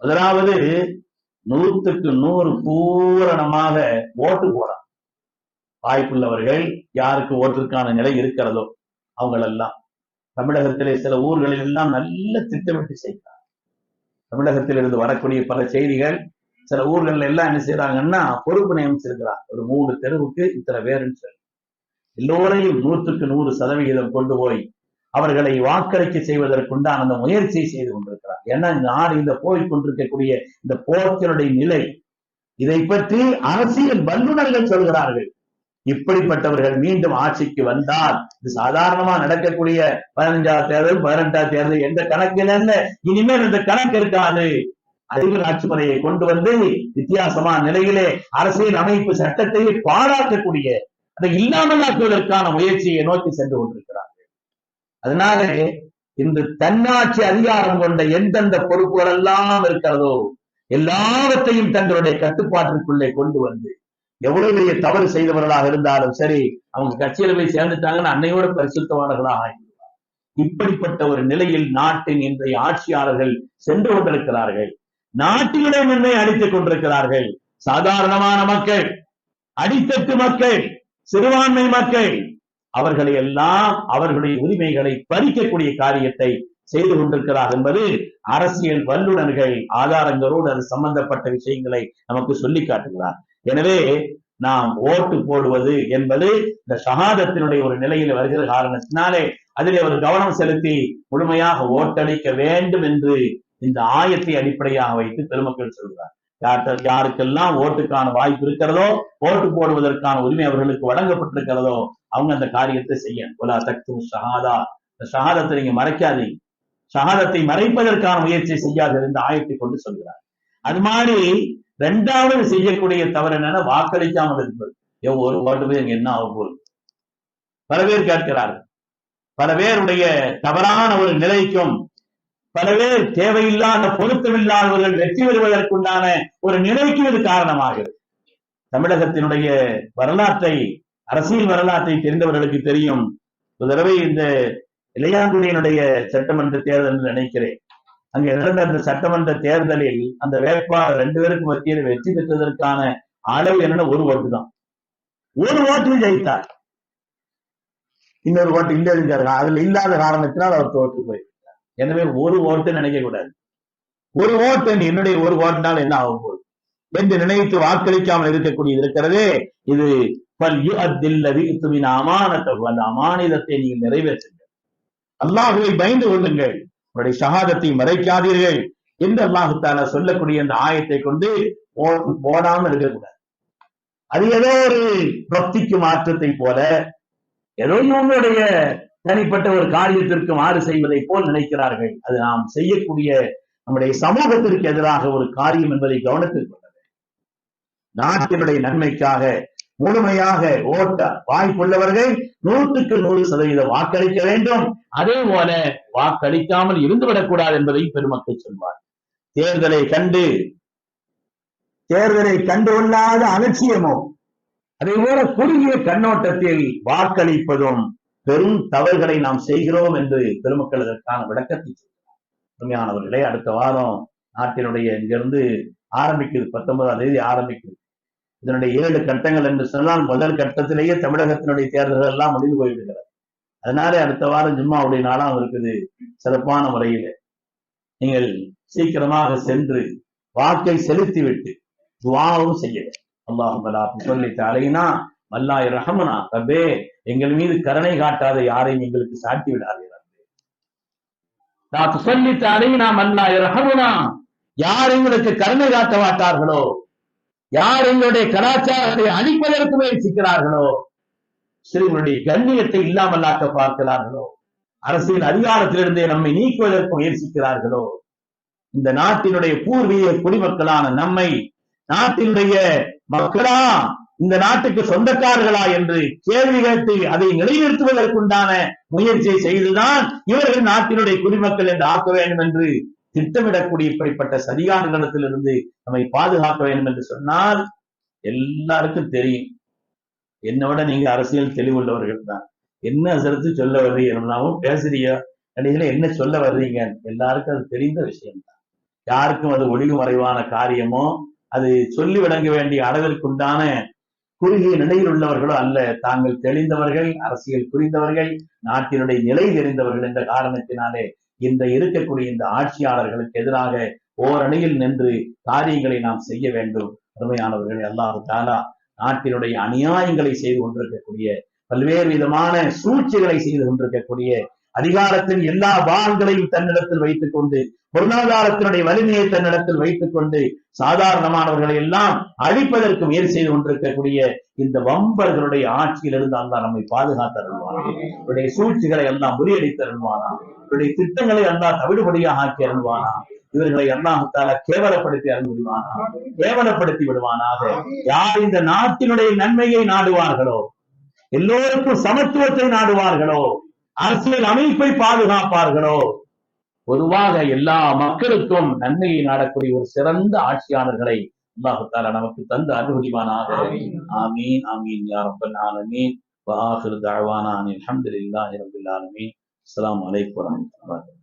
முதலாவது நூற்றுக்கு நூறு பூரணமாக ஓட்டு போறான் வாய்ப்புள்ளவர்கள் யாருக்கு ஓட்டிற்கான நிலை இருக்கிறதோ அவங்களெல்லாம். தமிழகத்திலே சில ஊர்களில் எல்லாம் நல்ல திட்டமிட்டு செய்கிறார் தமிழகத்திலிருந்து வரக்கூடிய பல செய்திகள் சில ஊர்கள்ல எல்லாம் என்ன செய்யறாங்கன்னா பொறுப்பு நியமிச்சிருக்கிறார் ஒரு மூணு தெருவுக்கு இத்தனை பேருன்னு சொல்லி. எல்லோரையும் நூற்றுக்கு நூறு சதவிகிதம் கொண்டு போய் அவர்களை வாக்களிக்க செய்வதற்குண்டான அந்த முயற்சியை செய்து கொண்டிருக்கிறார். ஏன்னா நாடு இந்த போய் கொண்டிருக்கக்கூடிய இந்த போக்கினுடைய நிலை இதை பற்றி அரசியல் வல்லுநர்கள் சொல்கிறார்கள். இப்படிப்பட்டவர்கள் மீண்டும் ஆட்சிக்கு வந்தால் இது சாதாரணமா நடக்கக்கூடிய பதினஞ்சாவது தேர்தல் பதினெட்டாவது தேர்தல் எந்த கணக்கில் என்ன? இனிமேல் இந்த கணக்கு இருக்காது. அறிவு ஆட்சி முறையை கொண்டு வந்து வித்தியாசமான நிலையிலே அரசியல் அமைப்பு சட்டத்தை பாராட்டக்கூடிய அதை இல்லாமலாக்குவதற்கான முயற்சியை நோக்கி சென்று கொண்டிருக்கிறார். அதனால இன்று தன்னாட்சி அதிகாரம் கொண்ட எந்தெந்த பொறுப்புகள் எல்லாம் இருக்கிறதோ எல்லாவற்றையும் தங்களுடைய கட்டுப்பாட்டிற்குள்ளே கொண்டு வந்து எவ்வளவு பெரிய தவறு செய்தவர்களாக இருந்தாலும் சரி அவங்க கட்சியில போய் சேர்ந்துட்டாங்கன்னு அன்னையோட பரிசுத்தவாளர்களாக ஆகிவிடுவார் இப்படிப்பட்ட ஒரு நிலையில் நாட்டின் இன்றைய ஆட்சியாளர்கள் சென்று கொண்டிருக்கிறார்கள். நாட்டினுடைய மண்ணை அடித்துக் கொண்டிருக்கிறார்கள். சாதாரணமான மக்கள் அடித்தட்டு மக்கள் சிறுபான்மை மக்கள் அவர்களை எல்லாம் அவர்களுடைய உரிமைகளை பறிக்கக்கூடிய காரியத்தை செய்து கொண்டிருக்கிறார் என்பது அரசியல் வல்லுநர்கள் ஆதாரங்களோடு அது சம்பந்தப்பட்ட விஷயங்களை நமக்கு சொல்லி காட்டுகிறார். எனவே நாம் ஓட்டு போடுவது என்பது இந்த சகாதத்தினுடைய ஒரு நிலையில் வருகிற காரணத்தினாலே அதிலே ஒரு கவனம் செலுத்தி முழுமையாக ஓட்டளிக்க வேண்டும் என்று இந்த ஆயத்தை அடிப்படையாக வைத்து பெருமக்கள் சொல்கிறார். யார்கிட்ட யாருக்கெல்லாம் ஓட்டுக்கான வாய்ப்பு இருக்கிறதோ ஓட்டு போடுவதற்கான உரிமை அவர்களுக்கு வழங்கப்பட்டிருக்கிறதோ அவங்க அந்த காரியத்தை செய்யணும். ஒலா தக்து ஷஹாதா. இந்த ஷஹாதத்தை நீங்க மறைக்காதீங்க. ஷஹாதத்தை மறைப்பதற்கான முயற்சி செய்யாது இந்த ஆயத்தை கொண்டு சொல்கிறார். அது மாதிரி ரெண்டாவது செய்யக்கூடிய தவறு என்னன்னா வாக்களிக்காமல் இருப்பது ஒரு ஓட்டு போய் என்ன ஆக போகுது? பல பேர் கேட்கிறார்கள். பல பேருடைய தவறான ஒரு நிலைக்கும் பல பேர் தேவையில்லாத பொருத்தமில்லாதவர்கள் வெற்றி பெறுவதற்குண்டான ஒரு நிலைக்கு இது காரணமாகிறது. தமிழகத்தினுடைய வரலாற்றை அரசியல் வரலாற்றை தெரிந்தவர்களுக்கு தெரியும். தடவை இந்த இளையாங்குடியினுடைய சட்டமன்ற தேர்தல் என்று நினைக்கிறேன். அங்க நடந்த அந்த சட்டமன்ற தேர்தலில் அந்த வேட்பாளர் ரெண்டு பேருக்கு மத்தியில் வெற்றி பெற்றதற்கான அளவு என்னன்னா? ஒரு ஓட்டு தான். ஒரு ஓட்டில் ஜெயித்தார். இன்னொரு ஓட்டு இல்ல அதுல இல்லாத காரணத்தினால் அவர் தோற்று போய் எனவே ஒரு ஓட்டு நினைக்க கூடாது. ஒரு ஓட்டு என்னுடைய ஒரு ஓட்டுனால் என்ன ஆகும் போது என்று நினைத்து வாக்களிக்காமல் இருக்கக்கூடியது இருக்கிறதே இது பல் அந்த அமானிதத்தை நீங்கள் நிறைவேற்றுங்கள். அல்லாஹுவை பயந்து கொள்ளுங்கள். உங்களுடைய சகாதத்தை மறைக்காதீர்கள் என்று அல்லாஹுத்தால சொல்லக்கூடிய அந்த ஆயத்தை கொண்டு போடாமல் இருக்கக்கூடாது. அது ஏதோ ஒரு பக்திக்கு மாற்றத்தை போல ஏதோ இவங்களுடைய தனிப்பட்ட ஒரு காரியத்திற்கு மாறு செய்வதை போல் நினைக்கிறார்கள். அது நாம் செய்யக்கூடிய நம்முடைய சமூகத்திற்கு எதிராக ஒரு காரியம் என்பதை கவனத்தில் கொள்ள நாட்டினுடைய நன்மைக்காக முழுமையாக ஓட்ட வாய்ப்புள்ளவர்கள் நூற்றுக்கு நூறு சதவீத வாக்களிக்க வேண்டும். அதே போல வாக்களிக்காமல் இருந்துவிடக்கூடாது என்பதை பெருமக்கள் சொல்வார் தேர்தலை கண்டு தேர்தலை கண்டு கொள்ளாத அலட்சியமோ அதே போல குறுகிய கண்ணோட்டத்தில் வாக்களிப்பதும் பெரும் தவறுகளை நாம் செய்கிறோம் என்று பெருமக்கள் அதற்கான விளக்கத்தை சொல்கிறார். உண்மையானவர்களே அடுத்த வாரம் நாட்டினுடைய இங்கிருந்து ஆரம்பிக்குது பத்தொன்பதாம் தேதி ஆரம்பிக்குது. இதனுடைய ஏழு கட்டங்கள் என்று சொன்னால் முதல் கட்டத்திலேயே தமிழகத்தினுடைய தேர்தல்கள் எல்லாம் முடிந்து போய்விடுகிறது. அதனாலே அடுத்த வாரம் ஜும்மாவுடைய நாளாம் இருக்குது சிறப்பான முறையில். நீங்கள் சீக்கிரமாக சென்று வாக்கை செலுத்திவிட்டு துவாவும் செய்ய அல்லாஹ் சொல்லி அலையினா மல்லாய் ரஹமனா ரப்பே. எங்கள் மீது கருணை காட்டாத யாரையும் எங்களுக்கு சாட்டி விடாதீர்கள் நான் சொல்லி அலையினா மல்லாய் ரஹமுனா யார் எங்களுக்கு கருணை காட்ட மாட்டார்களோ? யார் எங்களுடைய கலாச்சாரத்தை அழிப்பதற்கு முயற்சிக்கிறார்களோ? சிறுவனுடைய கண்ணியத்தை இல்லாமல்லாக்க பார்க்கிறார்களோ? அரசியல் அதிகாரத்திலிருந்தே நம்மை நீக்குவதற்கு முயற்சிக்கிறார்களோ? இந்த நாட்டினுடைய பூர்வீக குடிமக்களான நம்மை நாட்டினுடைய மக்களா இந்த நாட்டுக்கு சொந்தக்காரர்களா என்று கேள்வி கேட்டு அதை நிலைநிறுத்துவதற்குண்டான முயற்சியை செய்துதான் இவர்கள் நாட்டினுடைய குடிமக்கள் என்று ஆக்க வேண்டும் என்று திட்டமிடக்கூடிய இப்படிப்பட்ட சதிகாரங்களிடத்திலிருந்து நம்மை பாதுகாக்க வேண்டும் என்று சொன்னால் எல்லாருக்கும் தெரியும். என்னை விட நீங்க அரசியல் தெளிவுள்ளவர்கள் தான். என்ன அசரத்து சொல்ல வர்றீங்க? பேசுறீங்க. கடைசியில என்ன சொல்ல வர்றீங்க? எல்லாருக்கும் அது தெரிந்த விஷயம்தான். யாருக்கும் அது ஒளிவு மறைவான காரியமோ அது சொல்லி விளங்க வேண்டிய அளவிற்குண்டான குறுகிய நிலையில் உள்ளவர்களோ அல்ல. தாங்கள் தெளிந்தவர்கள் அரசியல் புரிந்தவர்கள் நாட்டினுடைய நிலை தெரிந்தவர்கள் என்ற காரணத்தினாலே இந்த இருக்கக்கூடிய இந்த ஆட்சியாளர்களுக்கு எதிராக ஓரணியில் நின்று காரியங்களை நாம் செய்ய வேண்டும். அருமையானவர்கள் எல்லாரும் தானா நாட்டினுடைய அநியாயங்களை செய்து கொண்டிருக்கக்கூடிய பல்வேறு விதமான சூழ்ச்சிகளை செய்து கொண்டிருக்கக்கூடிய அதிகாரத்தின் எல்லா பாகங்களையும் தன்னிடத்தில் வைத்துக் கொண்டு பொருளாதாரத்தினுடைய வலிமையை தன்னிடத்தில் வைத்துக் கொண்டு சாதாரணமானவர்களை எல்லாம் அழிப்பதற்கு முயற்சி செய்து கொண்டிருக்கக்கூடிய இந்த வம்பர்களுடைய ஆட்சியிலிருந்து அல்லா நம்மை பாதுகாத்தருள்வானா இவருடைய சூழ்ச்சிகளை எல்லாம் முறியடித்தருள்வானா இவருடைய திட்டங்களை எல்லாம் தவிடுபடியாக ஆக்கி அருள்வானா இவர்களை அல்லாஹத்தால கேவலப்படுத்தி அருள் விடுவானா கேவலப்படுத்தி விடுவானாக. யார் இந்த நாட்டினுடைய நன்மையை நாடுவார்களோ எல்லோருக்கும் சமத்துவத்தை நாடுவார்களோ அரசியல் அமைப்பை பாதுகாப்பார்களோ? பொதுவாக எல்லா மக்களுக்கும் நன்மையை நாடக்கூடிய ஒரு சிறந்த ஆட்சியாளர்களை அல்லாஹால நமக்கு தந்து அருள்புரிவானாக. ஆமீன் ஆமீன் யா ரப்பல் ஆலமீன். வஹாஃபிர் தஅவானா அனில் ஹம்துலில்லாஹி ரப்பில் ஆலமீன். அஸ்ஸலாமு அலைக்கும் வரஹ்மத்துல்லாஹி